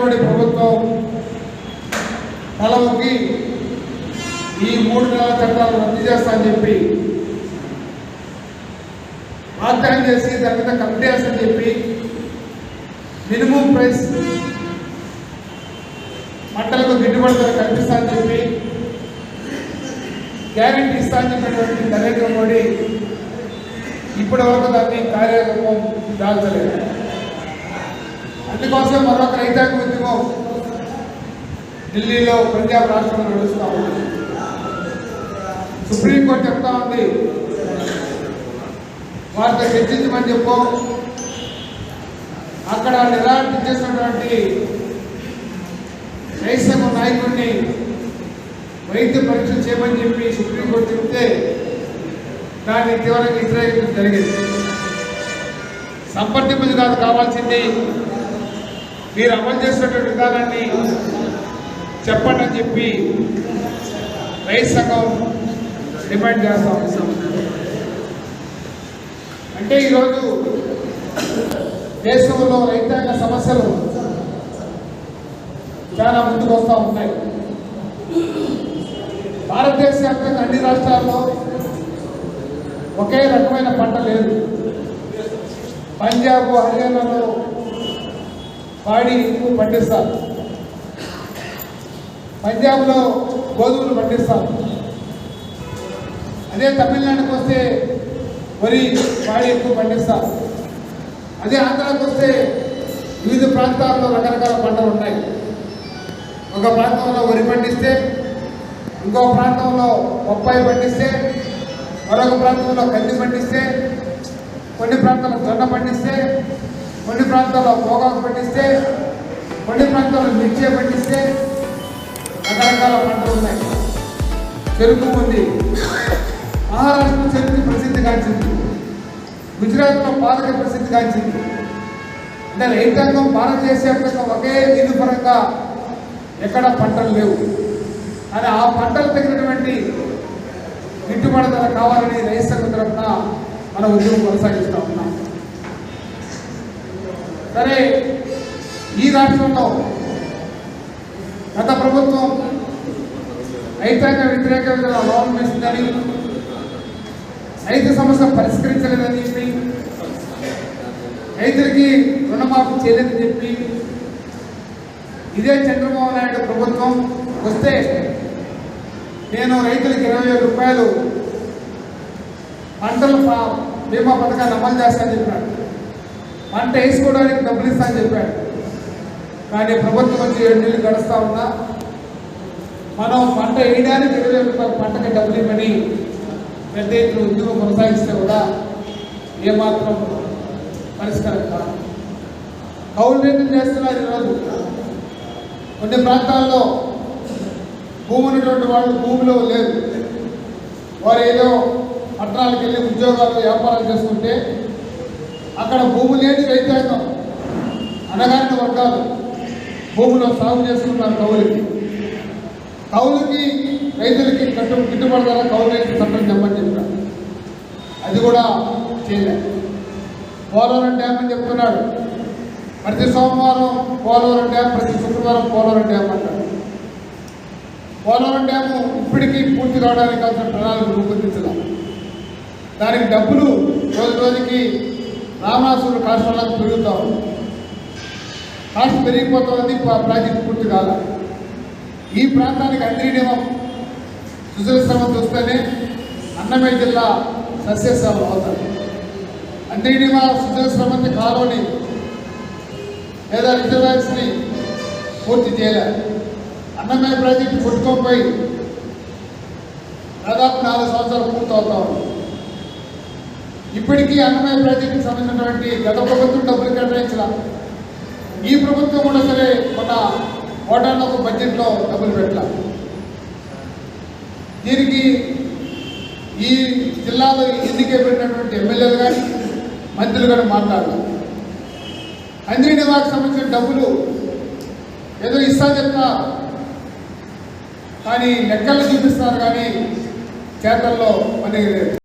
నరేంద్ర ప్రభుత్వం తలవుకి ఈ మూడు నెలల చట్టాలు రద్దు చేస్తా అని చెప్పి వాగ్దానం చేసి దాని మీద కట్టేయాల్సి చెప్పి మినిమం ప్రైస్ పంటలకు గిట్టుబాటు ధర కల్పిస్తా అని చెప్పి గ్యారెంటీ ఇస్తా అని చెప్పినటువంటి నరేంద్ర మోడీ ఇప్పటి వరకు దాన్ని కార్యరూపం దాల్చలేదు. అందుకోసం మరొక రైతాంగ ఉద్యమం ఢిల్లీలో పంజాబ్ రాష్ట్రంలో నడుస్తూ ఉంది. సుప్రీంకోర్టు చెప్తా ఉంది. వారితో చర్చించమని చెప్పు. అక్కడ నిరాకరించేసినటువంటి రైతు నాయకుడిని వైద్య పరీక్ష చేయమని చెప్పి సుప్రీంకోర్టు చెప్తే దాన్ని తీవ్రంగా వ్యతిరేకించడం జరిగింది. సంప్రదింపులు కాదు కావాల్సింది మీరు అమలు చేసినటువంటి విధానాన్ని చెప్పండి అని చెప్పి రైతు సంఘం డిమాండ్ చేస్తాం అంటే ఈరోజు దేశంలో రైతాంగ సమస్యలు చాలా ముందుకు వస్తూ ఉన్నాయి. భారతదేశ వ్యాప్తంగా అన్ని రాష్ట్రాల్లో ఒకే రకమైన పంట లేదు. పంజాబ్ హర్యానాలో పాడి ఎక్కువ పండిస్తారు పంజాబ్లో గోధుమలు పండిస్తారు అదే తమిళనాడుకి వస్తే వరి పాడి ఎక్కువ పండిస్తారు అదే ఆంధ్రాకి వస్తే వివిధ ప్రాంతాల్లో రకరకాల పంటలు ఉన్నాయి. ఒక ప్రాంతంలో వరి పండిస్తే ఇంకో ప్రాంతంలో బొప్పాయి పండిస్తే మరొక ప్రాంతంలో కంది పండిస్తే కొన్ని ప్రాంతాల్లో జొన్న పండిస్తే కొన్ని ప్రాంతాల్లో పొగాకు పండిస్తే కొన్ని ప్రాంతాల్లో మిర్చి పండిస్తే రకరకాల పంటలు ఉన్నాయి. చెరుకు ఉంది. మహారాష్ట్ర చెరుకు ప్రసిద్ధిగాంచింది గుజరాత్లో పాలక ప్రసిద్ధిగాంచింది అంటే రైతాంగం భారతదేశ వ్యాప్తంగా ఒకే నీరు పరంగా ఎక్కడ పంటలు లేవు. కానీ ఆ పంటలు తగినటువంటి గిట్టుబాటు ధర కావాలని రైతు సంఘం తరఫున మన ఉద్యమం కొనసాగిస్తాం సరే ఈ రాష్ట్రంలో గత ప్రభుత్వం రైతాంగ వ్యతిరేక విధంగా లోన్ వేసిందని రైతు సమస్య పరిష్కరించలేదని చెప్పి రైతులకి రుణమాఫీ చేయలేదని చెప్పి ఇదే చంద్రబాబు నాయుడు ప్రభుత్వం వస్తే నేను రైతులకు ఇరవై వేల రూపాయలు పంటల బీమా పథకాన్ని అమలు చేస్తానని చెప్పాడు వేసుకోవడానికి డబ్బులు ఇస్తానని చెప్పాడు. కానీ ప్రభుత్వం వచ్చి ఏడు నెలలు గడుస్తూ ఉన్నా మనం పంట వేయడానికి ఇరవై రూపాయల పంటకి డబ్బులు ఇవ్వని పెద్ద ఎత్తున ఉద్యోగం కొనసాగిస్తే కూడా ఏమాత్రం పరిష్కారం కాదు. కౌలు రైతులు చేస్తున్నారు ఈరోజు. కొన్ని ప్రాంతాల్లో భూమి ఉన్నటువంటి వాళ్ళు భూమిలో లేదు వారు ఏదో పట్టణాలకు వెళ్ళి ఉద్యోగాలు వ్యాపారాలు చేసుకుంటే అక్కడ భూమి లేని రైతాంగం అనగారిన వర్గాలు భూమిలో సాగు చేసుకున్నారు కౌలుకి. కౌలుకి రైతులకి కట్టు గిట్టుబాటు ధర కౌలు రైతు చట్టం చెప్పని చెప్పారు అది కూడా చేయలేదు పోలవరం డ్యామ్ అని చెప్తున్నాడు. ప్రతి సోమవారం పోలవరం డ్యామ్ ప్రతి శుక్రవారం పోలవరం డ్యామ్ అంటాడు. పోలవరం డ్యాము ఇప్పటికీ పూర్తి కావడానికి కావాల్సిన ప్రణాళిక రూపొందించడం. దానికి డబ్బులు రోజు రోజుకి రామనాసుడు కాష్టాలకు పెరుగుతా ఉంది కాస్ట్ పెరిగిపోతుంది పా- ప్రాజెక్ట్ పూర్తి కాల. ఈ ప్రాంతానికి అంద్రీనియమం సుజలశ్రమం వస్తేనే అన్నమయ్య జిల్లా సస్యశ్రమం అవుతుంది అంద్రీనియమ సుజలశ్రమంతి కాలువని లేదా రిజర్వాయర్స్ని పూర్తి చేయలేదు అన్నమయ్య ప్రాజెక్టు కొట్టుకోపోయి దాదాపు నాలుగు సంవత్సరాలు పూర్తవుతా ఉంది. ఇప్పటికీ అన్నమయ్య ప్రాజెక్టుకి సంబంధించినటువంటి గత ప్రభుత్వం డబ్బులు కేటాయించిన ఈ ప్రభుత్వం కూడా సరే మన ఓటాన్న ఒక బడ్జెట్లో డబ్బులు పెట్టాలి. దీనికి ఈ జిల్లాలో ఎన్నికైపోయినటువంటి ఎమ్మెల్యేలు కానీ మంత్రులు కానీ మాట్లాడాలి. అందిరి నివాకు సంబంధించిన డబ్బులు ఏదో ఇస్తా చెప్తా కానీ లెక్కలు చూపిస్తారు కానీ చేతల్లో పని లేదు